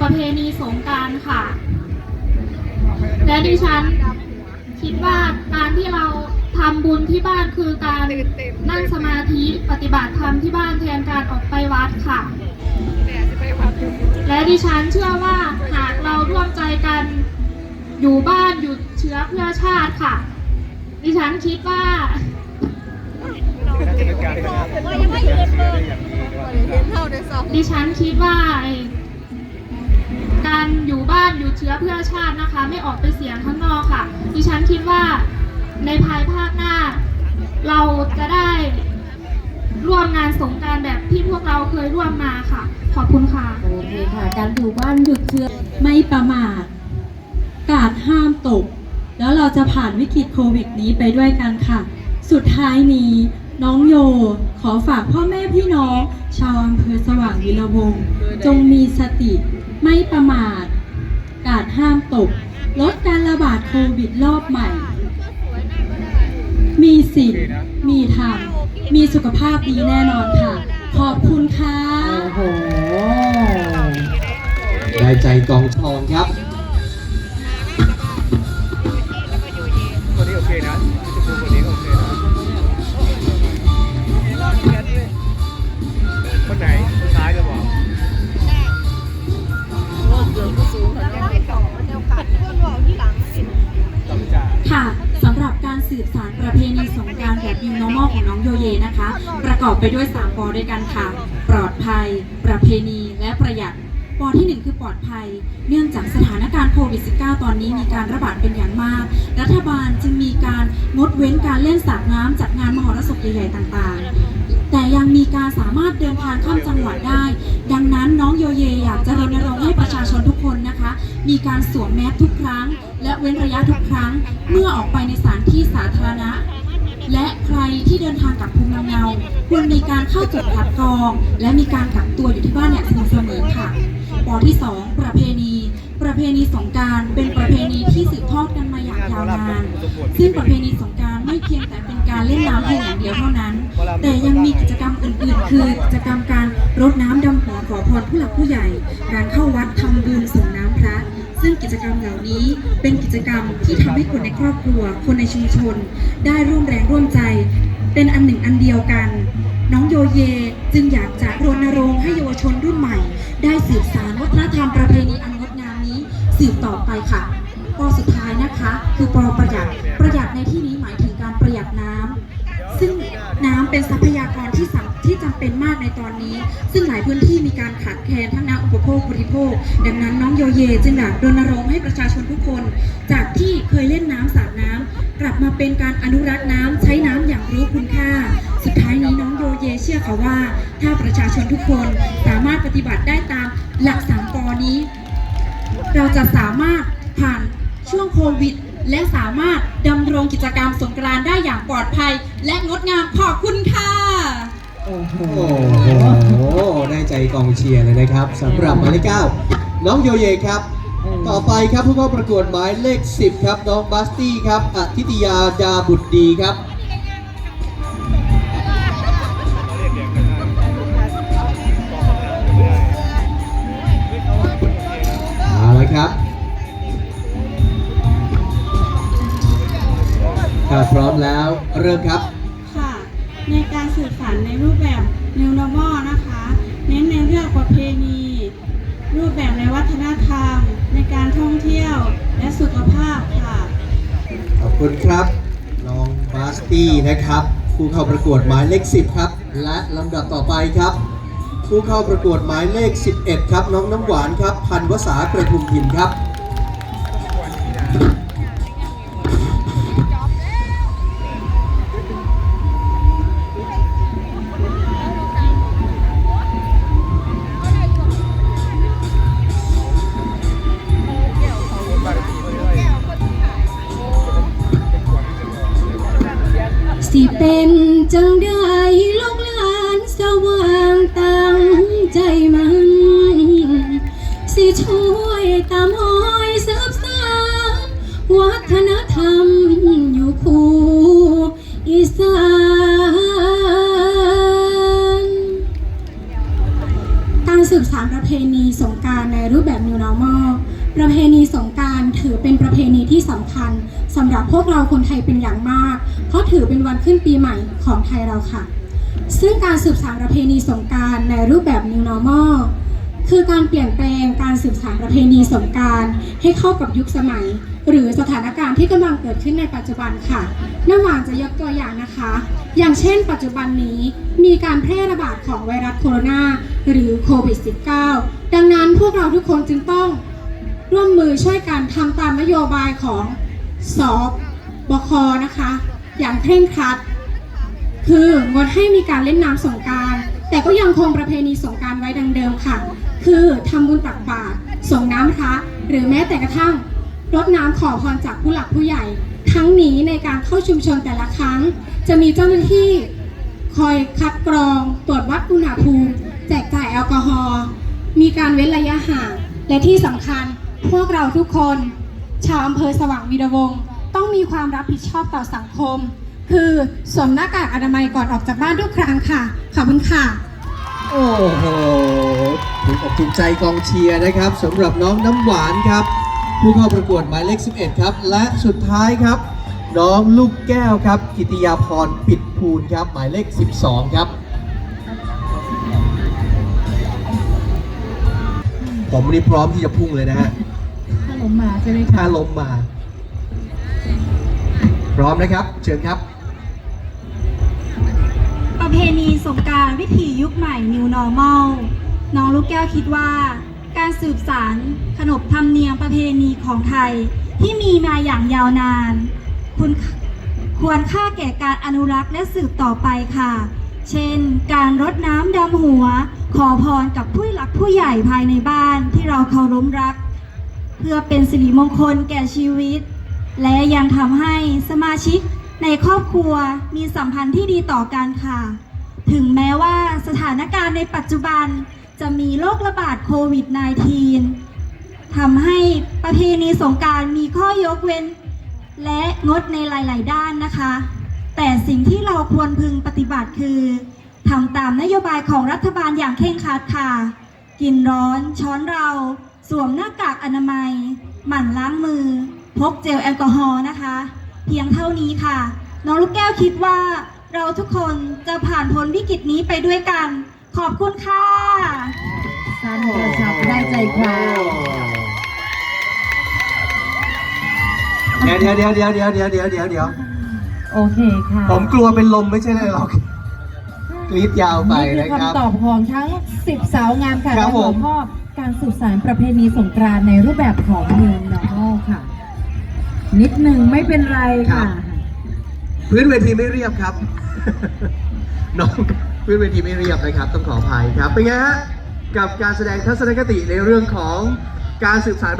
ประเพณีสงกรารค่ะ และดิฉันคิดว่าการที่เราทำบุญที่บ้านคือการนั่งสมาธิปฏิบัติธรรมที่บ้านแทนการออกไปวัดค่ะ และดิฉันเชื่อว่าหากเราร่วมใจกันอยู่บ้านหยุดเชื้อเพื่อชาติค่ะ ดิฉันคิดว่าดิฉันคิดว่าไอ้ การอยู่บ้านอยู่เชื้อเพื่อชาตินะคะ ไม่ออกไปเสียงข้างนอกค่ะ ดิฉันคิดว่าในภายภาคหน้า เราจะได้ร่วมงานสงการแบบที่พวกเราเคยร่วมมาค่ะ ขอบคุณค่ะ โอเคค่ะ การอยู่บ้านหยุดเชื้อไม่ประมาทกาดห้ามตก แล้วเราจะผ่านวิกฤตโควิดนี้ไปด้วยกันค่ะ สุดท้ายนี้น้องโยขอฝากพ่อแม่พี่น้อง ชาวอำเภอสว่างวีระวงจงมีสติ ไม่ประมาท กาดห้ามตก ลดการระบาดโควิดรอบใหม่ มีสิทธิ์มีธรรมมีสุขภาพดีแน่นอนค่ะ ขอบคุณค่ะ โอ้โห ได้ใจกองทองครับคนนี้โอเคนะ ประเพณีสงการแบบ New Normal ของน้องโยเยนะคะ ประกอบไปด้วย 3 ปอด้วยกันค่ะ ปลอดภัย ประเพณีและประหยัดปอที่ 1 คือปลอดภัย เนื่องจากสถานการณ์โควิด -19 ตอนนี้มีการระบาดเป็นอย่างมาก รัฐบาลจึงมีการงดเว้นการเล่นสาดน้ำจัดงานมหรสพใหญ่ๆต่างๆารสามารถเดินทางข้ามจังหวัดได้ ดังนั้นน้องโยเยอยากจะรณรงค์ให้ประชาชนทุกคนนะคะ มีการสวมแมสทุกครั้ง และเว้นระยะทุกครั้ง เมื่อออกไปในสถานที่สาธารณะ และใครที่เดินทางกับภูมิลำเนาควรมีการเข้าจุดคัดกรอง และมีการกักตัวอยู่ที่บ้านอย่างสม่ำเสมอค่ะปอที่ 2 ประเพณี ประเพณีสงการเป็นประเพณีที่สืบทอดกันมาอย่างยาวนาน ซึ่งประเพณีสงการไม่เพียงแต่เป็นการเล่นน้ำเพียงอย่างเดียวเท่านั้น แต่ยังมีกิจ คือกิจกรรมการรดน้ำดำหัวขอพรผู้หลักผู้ใหญ่ การเข้าวัดทำบุญส่งน้ำพระ ซึ่งกิจกรรมเหล่านี้เป็นกิจกรรมที่ทำให้คนในครอบครัว คนในชุมชน ได้ร่วมแรงร่วมใจ เป็นอันหนึ่งอันเดียวกัน น้องโยเยจึงอยากจะรณรงค์ให้เยาวชนรุ่นใหม่ ได้สืบสานวัฒนธรรมประเพณีอันงดงามนี้สืบต่อไปค่ะปอสุดท้ายนะคะคือปอประหยัดประหยัดในที่นี้หมายถึงการประหยัดน้ำซึ่งน้ำเป็นทรัพยากรที่สำที่ จำเป็นมากในตอนนี้ ซึ่งหลายพื้นที่มีการขาดแคลนทั้งน้ำอุปโภคบริโภค ดังนั้นน้องโยเยจึงอยากรณรงค์ให้ประชาชนทุกคน จากที่เคยเล่นน้ำสาดน้ำกลับมาเป็นการอนุรักษ์น้ำใช้น้ำอย่างรู้คุณค่า สุดท้ายนี้น้องโยเยเชื่อค่ะว่า ถ้าประชาชนทุกคนสามารถปฏิบัติได้ตามหลักสามปอนี้ เราจะสามารถผ่านช่วงโควิดและสามารถดำรงกิจกรรมสงกรานต์ได้อย่างปลอดภัย และงดงามขอบคุณค่ะ โอ้โห ได้ใจกองเชียร์เลยนะครับสำหรับหมายเลขเก้าน้องโยเยครับ ต่อไปครับผู้เข้าประกวดหมายเลข 10 ครับ น้องบัสตี้ครับอธิตยาดาบุตรดีครับเอาละครับถ้าพร้อมแล้วเริ่มครับ ในรูปแบบ New Normal นะคะ เน้นในเรื่องประเพณี รูปแบบในวัฒนธรรม ในการท่องเที่ยวและสุขภาพค่ะ ขอบคุณครับ น้องบาสตี้นะครับ ผู้เข้าประกวดหมายเลข 10 ครับ และลำดับต่อไปครับ ผู้เข้าประกวดหมายเลข 11 ครับ น้องน้ำหวานครับ พันวสาประทุมพิมพ์ครับ สิเป็นจังได้ลูก ญสำหรับพวกเราคนไทยเป็นอย่างมาก เพราะถือเป็นวันขึ้นปีใหม่ของไทยเราค่ะ ซึ่งการสืบสานประเพณีสงการในรูปแบบ New Normal คือการเปลี่ยนแปลงการสืบสานประเพณีสงการให้เข้ากับยุคสมัย หรือสถานการณ์ที่กำลังเกิดขึ้นในปัจจุบันค่ะน้ำหวานจะยกตัวอย่างนะคะ อย่างเช่นปัจจุบันนี้มีการแพร่ระบาดของไวรัสโคโรนาหรือโควิด -19 ดังนั้นพวกเราทุกคนจึงต้องร่วมมือช่วยกันทำตามนโยบายของ สอบคนะคะ อย่างเคร่งครัด คืองดให้มีการเล่นน้ำสงการแต่ก็ยังคงประเพณีสงการไว้ดังเดิมค่ะ คือทำบุญตักบาตรส่งน้ำพระหรือแม้แต่กระทั่งรดน้ำขอพรจากผู้หลักผู้ใหญ่ทั้งนี้ในการเข้าชุมชนแต่ละครั้ง จะมีเจ้าหน้าที่คอยคัดกรองตรวจวัดอุณหภูมิ แจกจ่ายแอลกอฮอล์มีการเว้นระยะห่างและที่สำคัญพวกเราทุกคน ชาวอำเภอสว่างวีระวงศ์ต้องมีความรับผิดชอบต่อสังคม คือสวมหน้ากากอนามัยก่อนออกจากบ้านทุกครั้งค่ะ ขอบคุณค่ะ โอ้โหถูกอกถูกใจกองเชียร์นะครับสำหรับน้องน้ำหวานครับ ผู้เข้าประกวดหมายเลข 11 ครับ และสุดท้ายครับ น้องลูกแก้วครับ กิติยาพรปิดภูลครับ หมายเลข 12 ครับ ผมนี่พร้อมที่จะพุ่งเลยนะฮะถ้า ล้มมาใช่ไหมถ้าคะล้มมา พร้อมนะครับ เชิญครับ ประเพณีสงกรารวิถียุคใหม่ New Normal น้องลูกแก้วคิดว่า การสืบสารขนบธรรมเนียมประเพณีของไทยที่มีมาอย่างยาวนาน คุณควรค่าแก่การอนุรักษ์และสืบต่อไปค่ะ เช่น การรดน้ำดำหัว ขอพรกับผู้หลักผู้ใหญ่ภายในบ้านที่เราเคารพรัก เพื่อเป็นสิริมงคลแก่ชีวิต และยังทำให้สมาชิกในครอบครัวมีสัมพันธ์ที่ดีต่อกันค่ะ ถึงแม้ว่าสถานการณ์ในปัจจุบันจะมีโรคระบาดโควิด -19 ทำให้ประเพณีสงการมีข้อยกเว้น และงดในหลาย ๆ ด้านนะคะ แต่สิ่งที่เราควรพึงปฏิบัติคือทำตามนโยบายของรัฐบาลอย่างเคร่งครัดค่ะ กินร้อนช้อนเรา สวมหน้ากากอนามัย หมั่นล้างมือ พกเจลแอลกอฮอล์นะคะ เพียงเท่านี้ค่ะ น้องลูกแก้วคิดว่าเราทุกคนจะผ่านพ้นวิกฤตนี้ไปด้วยกัน ขอบคุณค่ะสั้นกระชับได้ใจความเดี๋ยวเดี๋ยวเดี๋ยวเดี๋ยวเดี๋ยวเดี๋ยวเดี๋ยวเดี๋ยวเดี๋ยวโอเคค่ะผมกลัวเป็นลมไม่ใช่เลยหรอกกรีดยาวไปนี่คือนะครับ คำตอบของทั้ง 10 สาวงามค่ะครับและหัวผมข้อ การสืบสานประเพณีสงกรานต์ในรูปแบบของเมืองนอกค่ะ นิดหนึ่งไม่เป็นไรค่ะ พื้นเวทีไม่เรียบครับ น้องพื้นเวทีไม่เรียบนะครับ ต้องขออภัยครับ เป็นไงฮะ กับการแสดงทัศนคติในเรื่องของการสืบสาน